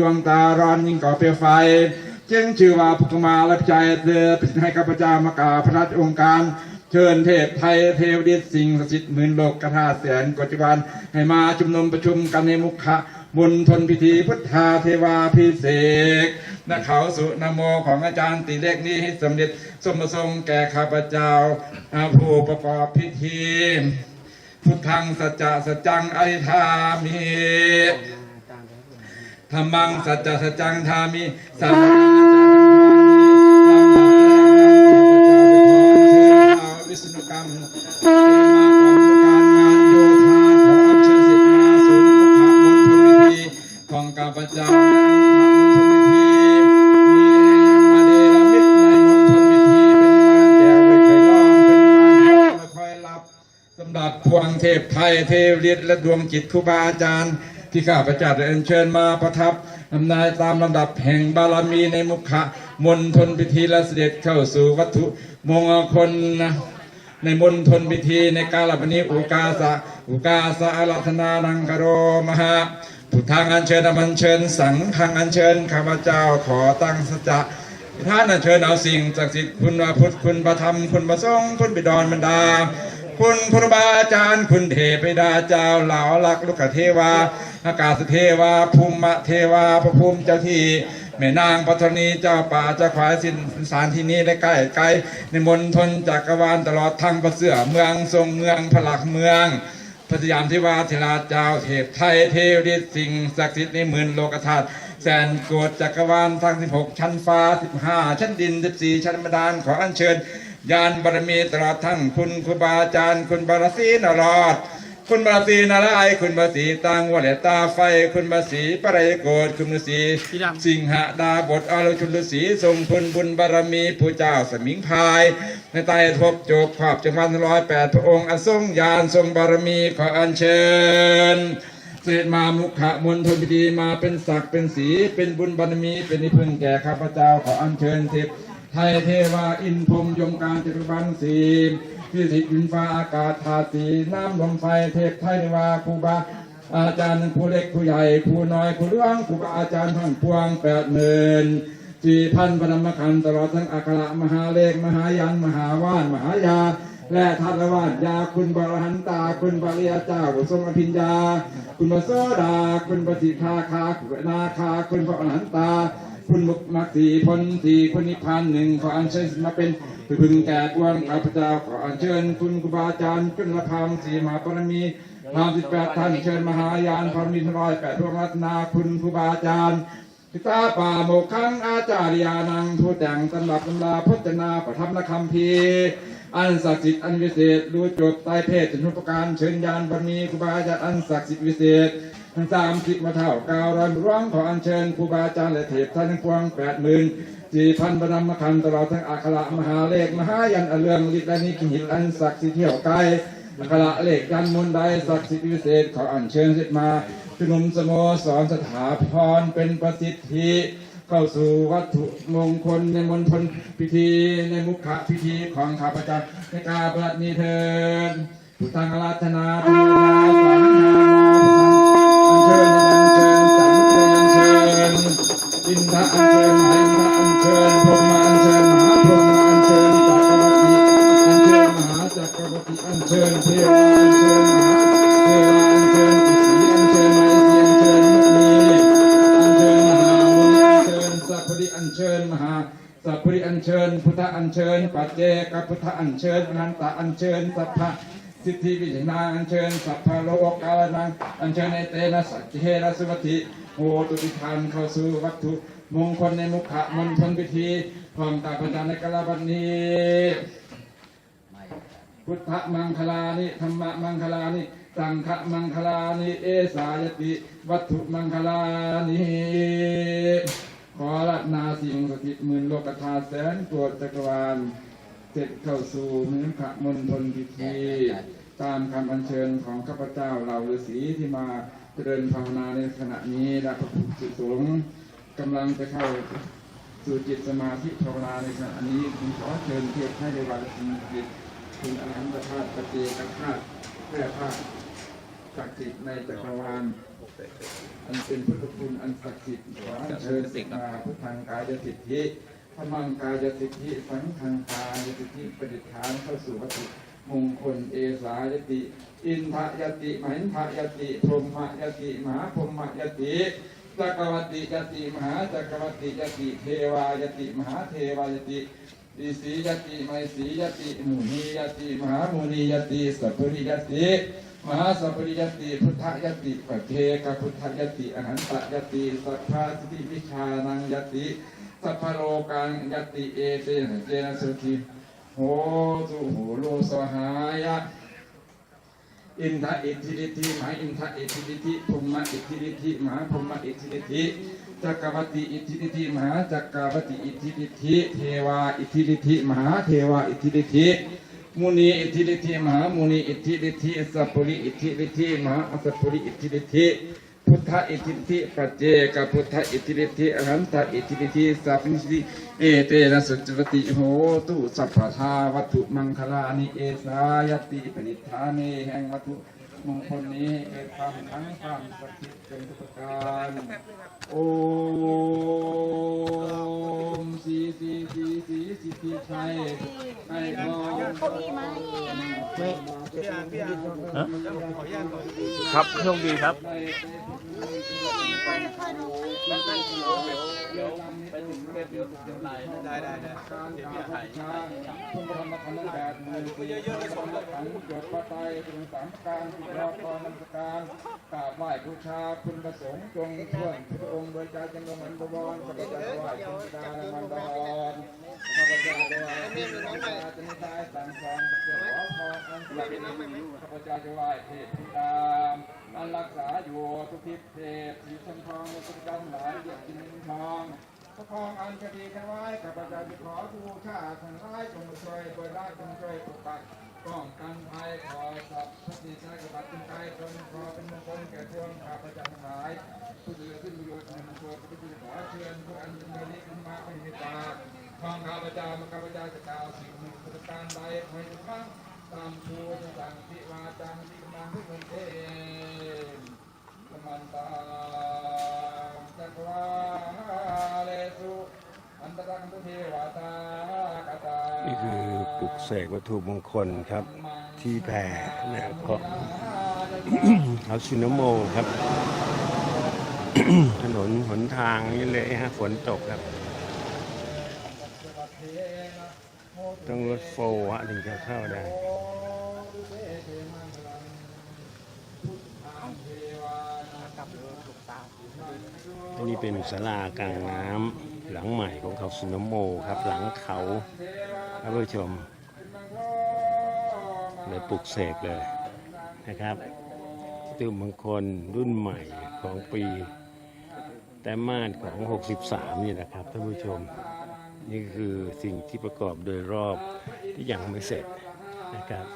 ดวงตาร้อนยิ่งก่อเปลวไฟ จึงชื่อว่าพุทธมาและใจเดือพิให้ข้าพเจ้ามากาพระราชองค์การ เชิญเทพไทยเทวดิษสิ่งศักดิ์สิทธิ์หมื่นโลกกธาตุแสนกจุบันให้มาชุมนุมประชุมกันในมุขะบนทนพิธีพุทธาเทวาพิเศษนเขาสุนโมของอาจารย์ตีเลขนี้ให้สำเร็จสมประสงค์แก่ข้าพเจ้าอาผู้ประกอบพิธี พุทธังสัจจะสัจจังอริธามิ ธรรมังสัจจะสัจจังธามิสัพพังวิศนุกรรมของข้าพเจ้ามาเดรมิตในมณฑลพิธีเป็นมาแก้วไม่เคยร้องเป็นมาไม่ค่อยรับสำหรับพวงเทพไทยเทวฤทธิ์และดวงจิตครูบาอาจารย์ ที่ข้าพเจ้าได้อัญเชิญมาประทับอำนายตามลำดับแห่งบารมีในมุขะมณฑลพิธีและเสด็จเข้าสู่วัตถุมงคลนะในมณฑลพิธีในกาลปนี้อุกาสะอุกาสะอารัธนานังกโรมหาพุทธังอัญเชิญอัญเชิญสังฆังอัญเชิญข้าพเจ้าขอตั้งสัจจะท่านอัญเชิญเอาสิ่งศักดิ์สิทธิ์คุณพระพุทธคุณพระธรรมคุณพระสงฆ์คุณบิดรบรรดา คุณครูบาอาจารย์คุณเทพดาเจ้าเหล่าลักลูกเทวา อากาศเทวาภูมิเทวาพระภูมิเจ้าที่แม่นางปัทนีเจ้าป่าเจ้าขวายสินสารที่นี้ได้ใกล้ไกลในมณฑลจักรวาลตลอดทั้งประเสือเมืองทรงเมืองพลักเมืองพระสยามทิวาธิราชเจ้าเทพไทยเทวดิสิ่งศักดิ์สิทธิ์ในหมื่นโลกธาตุแสนโกฏจักรวาลทั้ง 16 ชั้นฟ้า 15 ชั้นดิน 14 ชั้นบาดาลขออัญเชิญ ญาณบารมีตลอดทั้งคุณครูบาอาจารย์คุณบารสีนรอด คุณบารสีนารายณ์คุณบารสีตังวเลตาไฟ คุณบารสีปะไรโกฏคุณบารสีสิงหดาบทอารชุนฤษีทรงคุณบุญบารมีผู้เจ้าสมิงพราย ในใต้ทบโจกขอบจังหวัดร้อยแปดพระองค์อันทรงญาณทรงบารมีขออัญเชิญเสด็จมามุขะมนทนพิธีมาเป็นศักดิ์เป็นสีเป็นบุญบารมีเป็นนิพึ่งแก่ข้าพเจ้าขออัญเชิญเทพ ไทยเทวาอินพรมยมการจตุบันสีที่สิดินฟ้าอากาศธาตุสีน้ำลมไฟเทพไทยเทวาครูบาอาจารย์ผู้เล็กผู้ใหญ่ผู้น้อยผู้เลี้ยงครูบาอาจารย์ทั้งพวงแปดหมื่นสี่พันพนมขันตลอดทั้งอัคระมหาเลขมหายันมหาว่านมหายาและทัตวาดยาคุณบรหันตา คุณบริยาเจ้าทรงอภิญญา คุณพระโสดา คุณปฏิคาคาคุณนาคา คุณพระอรหันตา คุณมุกมักสีพลสีคุนิพพานหนึ่งขออัญเชิญมาเป็นพึงแก่ดวงข้าพเจ้าขออัญเชิญคุณครูบาอาจารย์จุลธรรมสีมหาปรมีนามสิบแปดท่านเชิญมหายานพรหมีร้อยแปดพวงรัตนาคุณครูบาอาจารย์พิตาป่าโมกขังอาจารยานังผู้แต่งตำรับตำราพจนาประทับละคำพีอันศักดิ์สิทธิ์อันวิเศษรู้จบใต้เพศจนทุกประการเชิญยานบารมีครูบาอาจารย์อันศักดิ์สิทธิ์วิเศษ สามสิบมาเท่าเก้าร้อยร้องขออัญเชิญครูบาอาจารย์และเทพท่านทั้งปวงแปดหมื่นสี่พันบรมคันตลอดทั้งอัคระมหาเลขมหายันอเรืองฤทธิ์และนิขิหิตอันศักดิ์สิทธิ์เที่ยวไกลอัคระเลขยันมนใดศักดิ์สิทธิ์วิเศษขออัญเชิญเสด็จมาชุมนุมสโมสรสถาพรเป็นประสิทธิเข้าสู่วัตถุมงคลในมณฑลพิธีในมุขพิธีของข้าพเจ้าในกาปฏินี้เถิดพุทธังอาราธนาพุทธาสังฆา อินทะอัญเชิญมหาอินทะอัญเชิญพรหมาอัญเชิญมหาพรหมาอัญเชิญจักรวรรดิอัญเชิญมหาจักรวรรดิอัญเชิญเทวาอัญเชิญมหาเทวาอัญเชิญอิสีอัญเชิญมาสีอัญเชิญมุนีอัญเชิญมหามุนีอัญเชิญสัพพริอัญเชิญมหาสัพพริอัญเชิญพุทธอัญเชิญปัจเจกพุทธอัญเชิญอนันตอัญเชิญสัพพะ สิทธิวิจนาอัญเชิญสัพพะโลกาลนังอัญเชิญในเตนะสัจเจนะสุวัติโหตุติทานเข้าสู่วัตถุมงคลในมุขะมณฑลพิธีของตาพจาในกลาบันนี้พุทธมังคลานิธรรมมังคลานิสังฆมังคลานิเอสายติ วัตถุมังคลานิขอรัตนาสิ่งสถิตหมื่นโลกธาตุแสนโกรธจักรวาล เสร็จเข้าสู่มือขะมณฑลพิธี ตามคำอัญเชิญของข้าพเจ้าเหล่าฤาษีที่มาเจริญภาวนาในขณะนี้และพระภิกษุสงฆ์กำลังจะเข้าสู่จิตสมาธิภาวนาในขณะนี้ผมขอเชิญเทียบให้ในวันจิตคุณอรหันตธาตุปฏิเจกธาตุแพร่ธาตุศักดิ์สิทธิ์ในจักรวาลอันเป็นพุทธคุณอันศักดิ์สิทธิ์ขอเชิญสิทมาพุทธังกายสิทธิ ธรรมังกายสิทธิสังฆังกายสิทธิประดิฐานเข้าสู่วัตถุมงคลเอสายติ อินทยติมหินทยติพรหมยติมหาพรหมยติจักรวติยติมหาจักรวติยติเทวายติมหาเทวายติดิสียติไมสียติมุนียติมหามุนียติสัพพริยติมหาสัพพริยติพุทธยติปะเทกพุทธยติอหันตยติสัพพาสิทธิวิชานังยติ สัพพโลกังยติเอเตนะเจนะสุทิโหตุโหโลสหายะอินทะอิทธิฤทธิมหาอินทะอิทธิฤทธิภูมิอิทธิฤทธิมหาภูมิอิทธิฤทธิจักรวติอิทธิฤทธิมหาจักรวติอิทธิฤทธิเทวาอิทธิฤทธิมหาเทวาอิทธิฤทธิมุนีอิทธิฤทธิมหามุนีอิทธิฤทธิสัพพุริอิทธิฤทธิมหาสัพพุริอิทธิฤทธิ พุทธอิทธิฤทธิปัจเจกพุทธอิทธิฤทธิอรหันตอิทธิฤทธิสัพพิสิเอเตนะสุจวติโหตุสัพพทาวัตถุมังคลานิเอสายติปนิธานิแห่งวัตถุ มงคลนี้เกิดความทั้งความศักดิ์สิทธิ์เป็นทุกประการโอมสีสีสีสีสิทธิชัยให้ทองครับโชคดีครับได้ได้ได้การกาบชาพุ่งธรรมธรรมแปดหมื่นสี่เยอะๆสมขันจดพระไตรถึงสามการที่รอคอยนมัสการกราบไหว้บูชาคุณประสงค์จงช่วยพระองค์โดยใจจงกรมันบวรข้าพเจ้าไหว้คุณดาละมันดอนข้าพเจ้าไหว้คุณดาจะไม่ได้สั่งสอนเพื่อขอพรอันสุดข้าพเจ้าจะไหว้เทพธิดาอันรักษาอยู่ทุกทิศเทพสีชมทองทุกดันหลายเดียดจินทอง พระพองอันคดีถวายข้าพเจ้าจะขอบูชาทั้งร้ายจงช่วยเปิดได้จงช่วยปกปักป้องกันภัยขอสัพพสิทธิ์กบัตรเป็นใจจนขอเป็นมงคลแก่ดวงข้าพเจ้าทั้งหลายผู้เหลือขึ้นประโยชน์ในมงคลพระพุทธขอเชิญพระอันเป็นเมลิขึ้นมาเป็นเมตตาของข้าพเจ้ามาข้าพเจ้าจะกล่าวสิ่งหนึ่งประการใดขอให้ทุกครั้งตามชูสั่งทิวาจางที่กำลังทุกคนเองสมันตาจักรวาเลสุ อันตรังตุเทวตากตา นี่คือปลุกเสกวัตถุมงคลครับ ที่แพรนะครับของเขาชินโมครับ ถนนหนทางนี่เลยฮะฝนตกครับ ต้องรถโฟร์ฮะถึงจะเข้าได้อันนี้เป็นศาลากลางน้ำหลังใหม่ของเขาสุนโมครับ หลังเขา ท่านผู้ชมเลยปลุกเสกเลยนะครับตืมมงคลรุ่นใหม่ของปี แต่มาสของ 63 นี่นะครับท่านผู้ชม นี่คือสิ่งที่ประกอบโดยรอบที่ยังไม่เสร็จนะครับ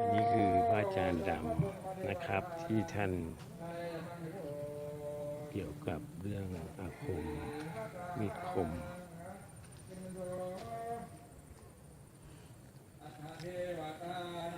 อันนี้คือพระอาจารย์ดำนะครับที่ท่านเกี่ยวกับเรื่องอาคมมีคม เทวตานังนา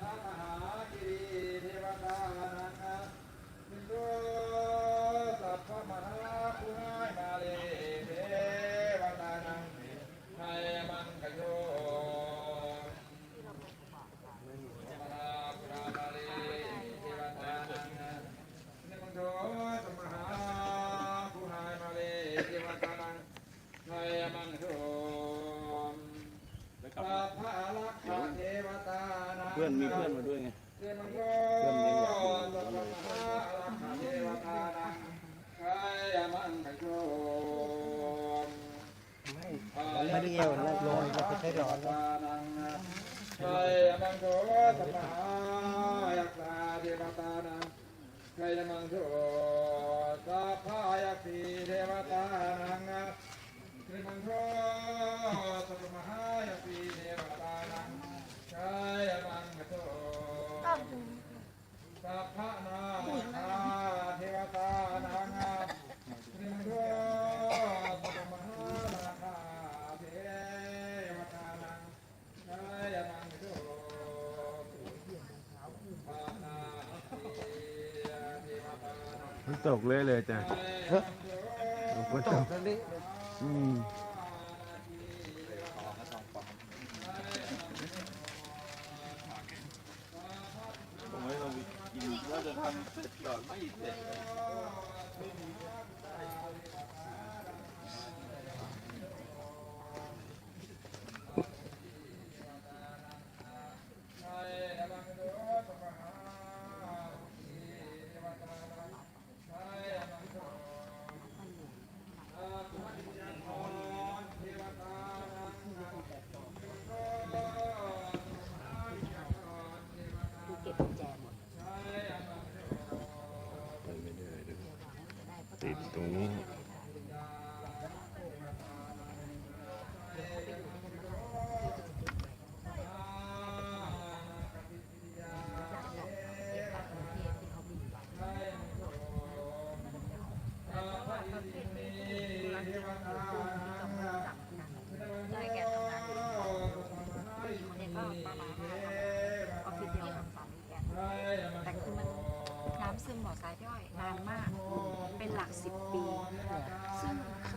คมหากิรีเทวตา อนมีเพื่อนมาด้วยไงเพื่อนมันก็สัพพะราคาเทวตานังกายมันไม่ได้เอวแล้วลอยแล้วก็ใช้ร้อนแล้วนังกายมันโกสัพพะยักษาเทวตานังกายมันโกสัพพะยักษีเทวตานังกริมังโรสัพมหายปีเทวตานังกายมัง กโตสัพพะนาคาเทวตานังกริมังโรสัพมหานาคาเทวตานังกายมังกโตสัพพะนาคีเทวตานังมันตกเลยเลยจ้ะกายมังกโตมันตก อืมผม 咱们这边没得。ามีแกแต่คือมันน้ำซึมบ่อทรายพี่อ้อยนานมาก เป็น หลักสิบปี ซึ่งเข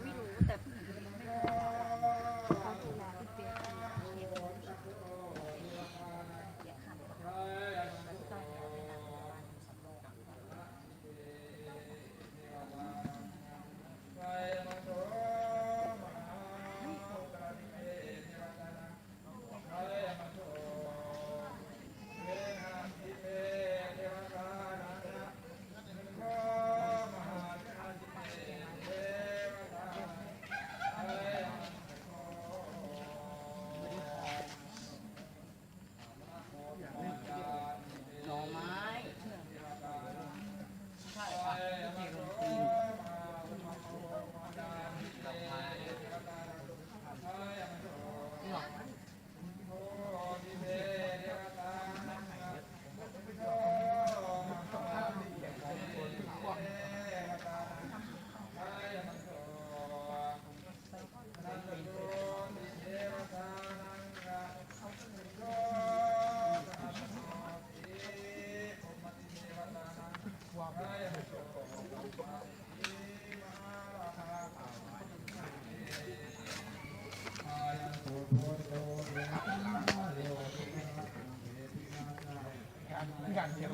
งานเดียว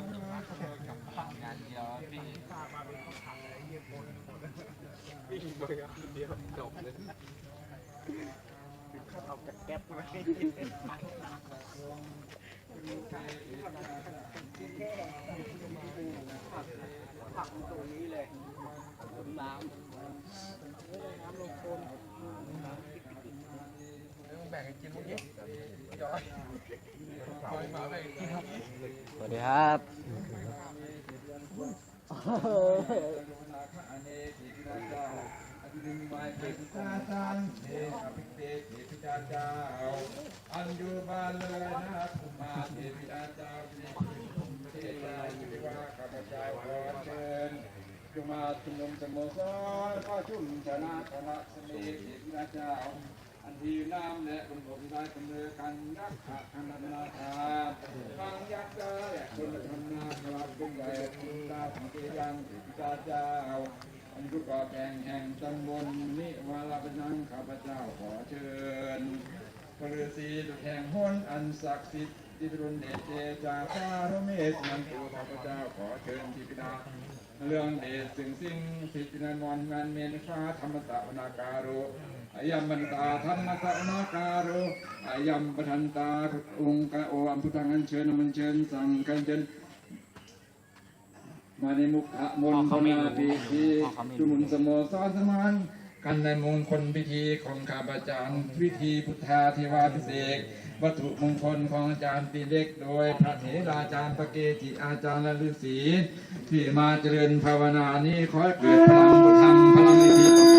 งานเดียวพี่วิ่งไปงานเดียวจบเลยข้าเอาจาแก๊ปมาผักตรงนี้เลยน้ำน้ำลงคนแบ่งกินพวกนี้ย้อย สวัสดีครับอันยูบาเลยนะคุมาเทวิดาเจ้าสิเทวาสิวาข้าพเจ้าขอเชิญจุมาจุนมสโมสรก็ชุ่มชนะพระสมเทพิดาเจ้า อันที่น้ำและลมผมได้กำเนิดกันรักษาคันนาทาฟังยักษ์ได้คนละทำนาครับเป็นใหญ่คุณตาของเกยังเทพิดาเจ้าอันกุกอแก่งแห่งตำบลนิวาลาปนังข้าพเจ้าขอเชิญพระฤาษีแห่งห้นอันศักดิ์สิทธิ์ติรุณเดชเจจาคารเมสนันตุข้าพเจ้าขอเชิญที่พิดาเรื่องเดชสิ่งสิ่งสิทธินันวันงานเมนฟ้าธรรมตะวนาการุ อายัมบันตาธรรมตะวนาการุอายัมปทันตาองค์กะโออัมพุทธังอัญเชิญมันเชิญสั่งกันเชิญมาในมุขะมนต์พนาปีทีจุมุนสโมสรสมานกันในมงคลพิธีของข้าพเจ้าพิธีพุทธาธิวาพิเศษกวัตถุมงคลของอาจารย์ปีเล็ก โดยพระเถราจารย์พระเกจิอาจารย์และฤาษีที่มาเจริญภาวนานี้ขอให้เกิดพลังบุญธรรมพลังในที่